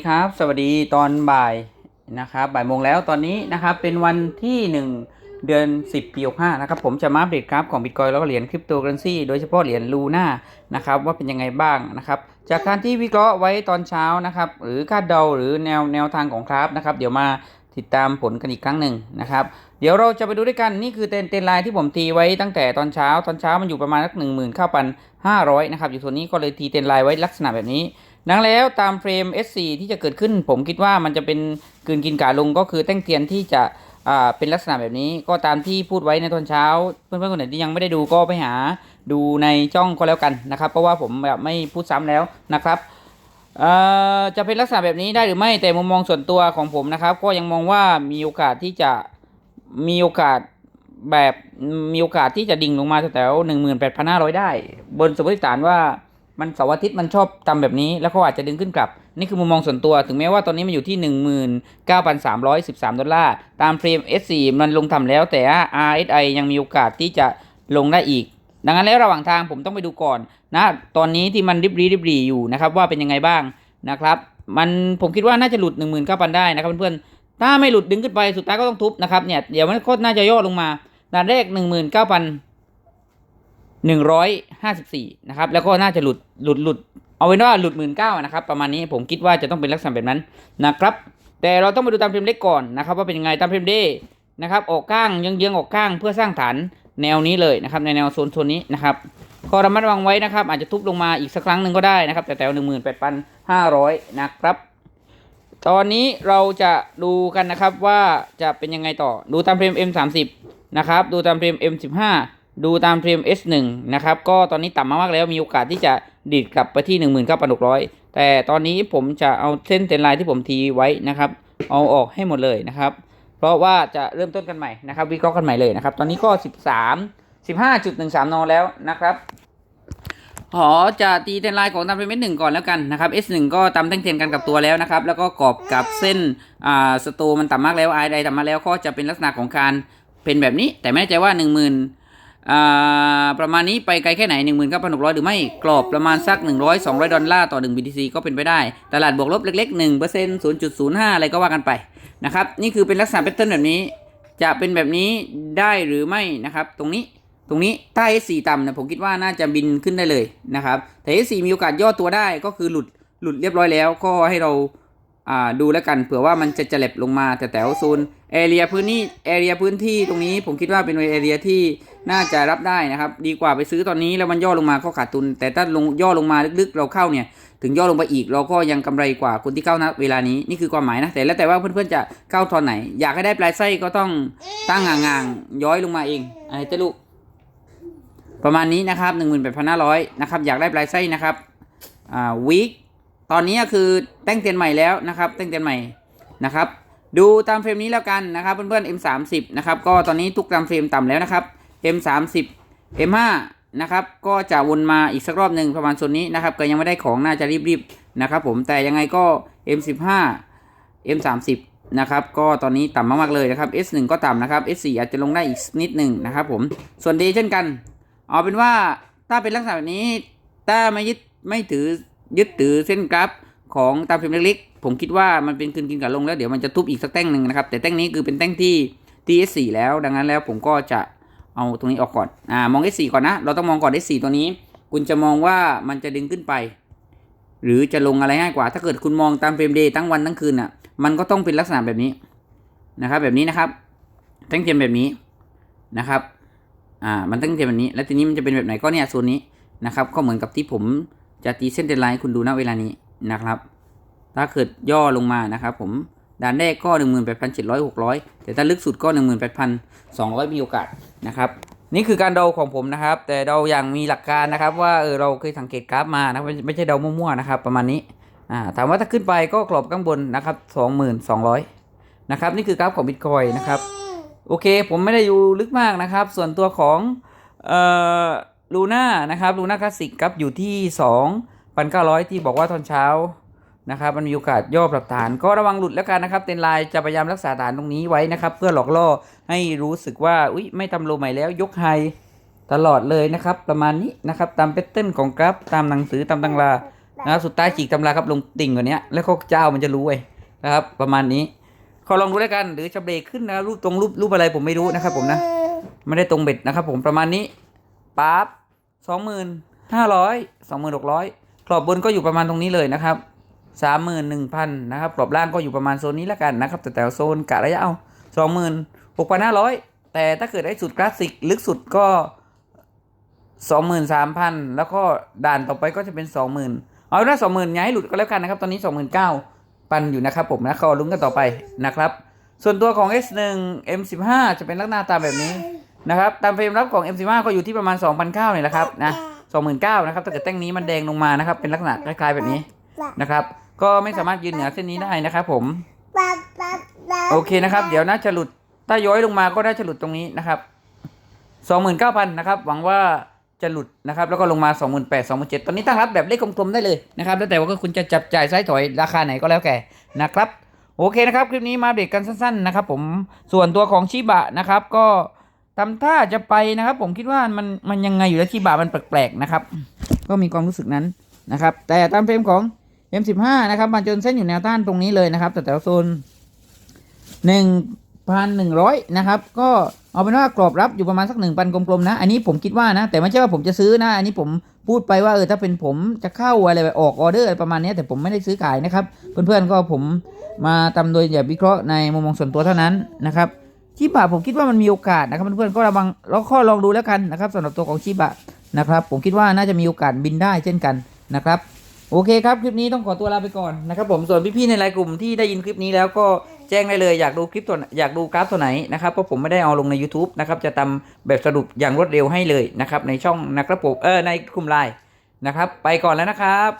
สวัสดีครับ สวัสดีตอนบ่ายนะครับบ่ายโมงแล้วตอนนี้นะครับเป็นวันที่ 1 เดือน 10 ปี65นะครับผมจะมาอัปเดตครับของบิตคอยแล้วก็เหรียญคริปโตเคอเรนซีโดยเฉพาะเหรียญลูน่านะครับว่าเป็นยังไงบ้างนะครับจากการที่วิเคราะห์ไว้ตอนเช้านะครับหรือคาดเดาหรือแนวแนวทางของครับนะครับเดี๋ยวมาติดตามผลกันอีกครั้งหนึ่งนะครับ เดี๋ยวเราจะไปดูด้วยกันนี่คือเต็นเต็นไลน์ที่ผมตีไว้ตั้งแต่ตอนเช้า ตอนเช้ามันอยู่ประมาณสักหนึ่งหมื่นเก้าพัน ห้าร้อยนะครับ อยู่ส่วนนี้ก็เลยตีเต็นไลน์ไว้ลักษณะแบบนี้ ดังแล้วตามเฟรม S4 ที่จะเกิดขึ้น ผมคิดว่ามันจะเป็นกืนกินกาลงก็คือแต้งเทียนที่จะอ่าเป็นลักษณะแบบนี้ก็ตามที่พูดไว้ในตอนเช้า เพื่อนๆคนไหนที่ยังไม่ได้ดูก็ไปหาดูในจ้องก็แล้วกันนะครับ เพราะว่าผมแบบไม่พูดซ้ำแล้วนะครับจะเป็นลักษณะแบบนี้ได้หรือไม่แต่มุมมองส่วนตัวของผมนะครับ ก็ยังมองว่ามีโอกาสที่จะมีโอกาส แบบมีโอกาสที่จะดิ่งลงมาแถวหนึ่งหมื่นแปดพันห้าร้อยได้ บนสมมติฐานว่ามันเสาร์อาทิตย์มันชอบทำแบบนี้ แล้วเขาอาจจะดึงขึ้นกลับ นี่คือมุมมองส่วนตัว ถึงแม้ว่าตอนนี้มันอยู่ที่ 19,313 ดอลลาร์ ตามเฟรม S4 มันลงต่ำแล้ว แต่ RSI ยังมีโอกาสที่จะลงได้อีก ดังนั้นแล้วระหว่างทางผมต้องไปดูก่อนนะ ตอนนี้ที่มันริบรีริบรีอยู่นะครับว่าเป็นยังไงบ้างนะครับ มันผมคิดว่าน่าจะหลุด 19,000 ได้นะครับเพื่อนๆ ถ้าไม่หลุดดึงขึ้นไปสุดท้ายก็ต้องทุบนะครับเนี่ย เดี๋ยวมันก็น่าจะย่อลงมา ด่านแรก19,000หนึ่งร้อยห้าสิบสี่นะครับ แล้วก็น่าจะหลุดหลุดหลุดเอาเป็นว่าหลุดหมื่นเก้านะครับ ประมาณนี้ผมคิดว่าจะต้องเป็นลักษณะแบบนั้นนะครับ แต่เราต้องไปดูตามเฟรมเล็กก่อนนะครับ ว่าเป็นยังไงตามเฟรมเดย์นะครับออกข้างเยื้องๆออกข้างเพื่อสร้างฐานแนวนี้เลยนะครับ ในแนวโซนโซนนี้นะครับก็ระมัดระวังไว้นะครับ อาจจะทุบลงมาอีกสักครั้งหนึ่งก็ได้นะครับ แต่แถวหนึ่งหมื่นแปดพันห้าร้อยนะครับ ตอนนี้เราจะดูกันนะครับว่าจะเป็นยังไงต่อดูตามเฟรม M30 นะครับดูตามเฟรม M15 ดูตามเฟรม S1 นะครับก็ตอนนี้ต่ำมากแล้วมีโอกาสที่จะดีดกลับไปที่ 19,600 แต่ตอนนี้ผมจะเอาเส้นเทรนไลน์ที่ผมทีไว้นะครับเอาออกให้หมดเลยนะครับ เพราะว่าจะเริ่มต้นกันใหม่นะครับวิเคราะห์กันใหม่เลยนะครับ ตอนนี้ก็ 13 15.13 นอแล้วนะครับขอจะตีเทรนไลน์ของตามเฟรม S1 ก่อนแล้วกันนะครับ S1 ก็ตามแท่งเทียนกันกับตัวแล้วนะครับ แล้วก็กรอบกับเส้นอ่าสโตมันต่ำมากแล้วไอไดต่ำมาแล้วก็จะเป็นลักษณะของการ เป็นแบบนี้แต่ไม่แน่ใจว่า 1 0,000อ่าประมาณนี้ไปไกลแค่ไหน 19,600 หรือไม่กรอบประมาณสัก 100 200 ดอลลาร์ต่อ 1 BTC ก็เป็นไปได้ ตลาดบวกลบเล็ก ๆ 1% 0.05 อะไรก็ว่ากันไปนะครับนี่คือเป็นลักษณะแพทเทิร์นแบบนี้ จะเป็นแบบนี้ได้หรือไม่นะครับ ตรงนี้ตรงนี้ถ้า S4 ต่ำเนี่ยผมคิดว่าน่าจะบินขึ้นได้เลยนะครับแต่ S4 มีโอกาสย่อตัวได้ก็คือหลุดหลุดเรียบร้อยแล้ว ก็ให้เรา ดูแล้วกันเผื่อว่ามันจะเจล็บลงมาแต่แถวโซนแอเรียพื้นที่แอเรียพื้นที่ตรงนี้ผมคิดว่าเป็นแอเรียที่น่าจะรับได้นะครับ ดีกว่าไปซื้อตอนนี้แล้วมันย่อลงมาก็ขาดทุน แต่ถ้าลงย่อลงมาลึกๆ เราเข้าเนี่ย ถึงย่อลงไปอีกเราก็ยังกำไรกว่าคนที่เข้านะเวลานี้นี่คือความหมายนะแต่แล้วแต่ว่าเพื่อนๆจะเข้าทอนไหน อยากให้ได้ปลายไส้ก็ต้องตั้งห่างๆย้อยลงมาเองอะไรเจ้าลูกประมาณนี้นะครับ18,500นะครับอยากได้ปลายไส้นะครับอ่าวีค ตอนนี้ก็คือแต่งเตียนใหม่แล้วนะครับแต่งเตียนใหม่นะครับ ดูตามเฟรมนี้แล้วกันนะครับเพื่อนๆ M30 นะครับก็ตอนนี้ทุกตามเฟรมต่ำแล้วนะครับ M30 M5 นะครับก็จะวนมาอีกสักรอบหนึ่งประมาณส่วนนี้นะครับก็ยังไม่ได้ของน่าจะรีบๆนะครับผมแต่ยังไงก็ M15 M30 นะครับก็ตอนนี้ต่ำมากๆเลยนะครับ S1 ก็ต่ำนะครับ S4 อาจจะลงได้อีกนิดหนึ่งนะครับผมส่วน D เช่นกัน เอาเป็นว่าถ้าเป็นลักษณะแบบนี้ถ้าไม่ยึดไม่ถือ ยึดถือเส้นกราฟของตามเฟรมเล็กๆ ผมคิดว่ามันเป็นคืนกินกับลงแล้วเดี๋ยวมันจะทุบอีกสักแต้งหนึ่งนะครับ แต่แต้งนี้คือเป็นแต้งที่ TS4 แล้ว ดังนั้นแล้วผมก็จะเอาตรงนี้ออกก่อน อ่ามอง S4 ก่อนนะ เราต้องมองก่อน S4 ตัวนี้ คุณจะมองว่ามันจะดึงขึ้นไป หรือจะลงอะไรง่ายกว่า ถ้าเกิดคุณมองตามเฟรมเดย์ทั้งวันทั้งคืนอะ มันก็ต้องเป็นลักษณะแบบนี้นะครับ แบบนี้นะครับ แท่งเทียมแบบนี้นะครับ อ่า มันตั้งใจแบบนี้ แล้วทีนี้มันจะเป็นแบบไหนก็เนี่ยโซนนี้นะครับ ก็เหมือนกับที่ผม จะตีเส้นเดนไลน์คุณดูณเวลานี้นะครับ ถ้าเกิดย่อลงมานะครับผมด่านแรกก็หนึ่งหมื่นแปดพันเจ็ดร้อยหกร้อยแต่ถ้าลึกสุดก็หนึ่งหมื่นแปดพันสองร้อยมีโอกาสนะครับ นี่คือการเดาของผมนะครับ แต่เดาอย่างมีหลักการนะครับ ว่าเออเราเคยสังเกตกราฟมานะไม่ไม่ใช่เดามั่วๆนะครับ ประมาณนี้อ่าถามว่าถ้าขึ้นไปก็กรอบข้างบนนะครับสองหมื่นสองร้อยนะครับ นี่คือกราฟของบิตคอยนะครับ โอเค ผมไม่ได้อยู่ลึกมากนะครับ ส่วนตัวของเอ่อ ลูน่านะครับลูน่าคลาสสิกครับอยู่ที่ 2,900 ที่บอกว่าตอนเช้านะครับมันมีโอกาสย่อปรับฐาน ก็ระวังหลุดแล้วกันนะครับเต็นไลน์จะพยายามรักษาฐานตรงนี้ไว้นะครับ เพื่อหลอกล่อให้รู้สึกว่าอุ้ยไม่ทำโลใหม่แล้วยกไฮตลอดเลยนะครับ ประมาณนี้นะครับตามแพทเทิร์นของกราฟตามหนังสือตามตำรานะครับสุดท้ายฉีกตำราครับลงติ่งกว่านี้แล้วก็เจ้ามันจะรู้เว้นะครับ ประมาณนี้ขอลองดูแล้วกัน หรือจะเบรกขึ้นนะรูปตรงรูปรูปอะไรผมไม่รู้นะครับ ผมนะไม่ได้ตรงเบ็ดนะครับ ผมประมาณนี้ปั๊บ สองหมื่นห้าร้อยสองหมื่นหกร้อยกรอบบนก็อยู่ประมาณตรงนี้เลยนะครับสามหมื่นหนึ่งพันนะครับกรอบล่างก็อยู่ประมาณโซนนี้แล้วกันนะครับแต่แต่โซนกะระยะเอาสองหมื่นหกพันห้าร้อยแต่ถ้าเกิดได้สุดคลาสสิกลึกสุดก็สองหมื่นสามพันแล้วก็ด่านต่อไปก็จะเป็นสองหมื่นเอาถ้าสองหมื่นย้ายหลุดก็แล้วกันนะครับ ตอนนี้สองหมื่นเก้าปันอยู่นะครับผมนะขอลุ้นกันต่อไปนะครับ ส่วนตัวของ S1 M15 จะเป็นลักษณะตามแบบนี้ นะครับตามเฟรมรับของ M15 ก็อยู่ที่ประมาณ 2,900เนี่ยแหละครับนะ29,000นะครับถ้าเกิดแท่งนี้มันแดงลงมานะครับ เป็นลักษณะคล้ายๆแบบนี้นะครับ ก็ไม่สามารถยืนเหนือเส้นนี้ได้นะครับผม โอเคนะครับ เดี๋ยวน่าจะหลุดถ้าย้อยลงมาก็น่าจะหลุดตรงนี้นะครับ 29,000นะครับ หวังว่าจะหลุดนะครับ แล้วก็ลงมา 28,000 27,000ตอนนี้ตั้งรับแบบเลขกลมๆได้เลยนะครับ แล้วแต่ว่าคุณจะจับจ่ายไซส์ถอยราคาไหนก็แล้วแต่นะครับ โอเคนะครับ คลิปนี้มาเดตกันสั้น ๆ นะครับ ผม ส่วนตัวของชิบะนะครับก็ ทำท่าจะไปนะครับ ผมคิดว่ามันมันยังไงอยู่แล้วชิบะมันแปลกๆนะครับ ก็มีความรู้สึกนั้นนะครับ แต่ตามเฟรมของ M15 นะครับมาจนเส้นอยู่แนวต้านตรงนี้เลยนะครับแต่แต่โซน1,100 นะครับ ก็เอาเป็นว่ากรอบรับอยู่ประมาณสักหนึ่งพันกลมๆนะ อันนี้ผมคิดว่านะ แต่ไม่ใช่ว่าผมจะซื้อนะ อันนี้ผมพูดไปว่าเออถ้าเป็นผมจะเข้าอะไรแบบออกออเดอร์อะไรประมาณนี้แต่ผมไม่ได้ซื้อขายนะครับ เพื่อนๆก็ผมมาตำโดยอย่าวิเคราะห์ในมุมมองส่วนตัวเท่านั้นนะครับ ชิบะผมคิดว่ามันมีโอกาสนะครับเพื่อนๆก็ระวังแล้วข้อลองดูแล้วกันนะครับสำหรับตัวของชิบะนะครับผมคิดว่าน่าจะมีโอกาสบินได้เช่นกันนะครับโอเคครับ คลิปนี้ต้องขอตัวลาไปก่อนนะครับผมส่วนพี่ๆในไลน์กลุ่มที่ได้ยินคลิปนี้แล้วก็แจ้งได้เลยอยากดูคลิปตัวนอยากดูกราฟตัวไหนนะครับเพราะผมไม่ได้เอาลงใน YouTube นะครับจะทำแบบสรุปอย่างรวดเร็วให้เลยนะครับในช่องนะครับผมเออในกลุ่มไลน์นะครับไปก่อนแล้วนะครับ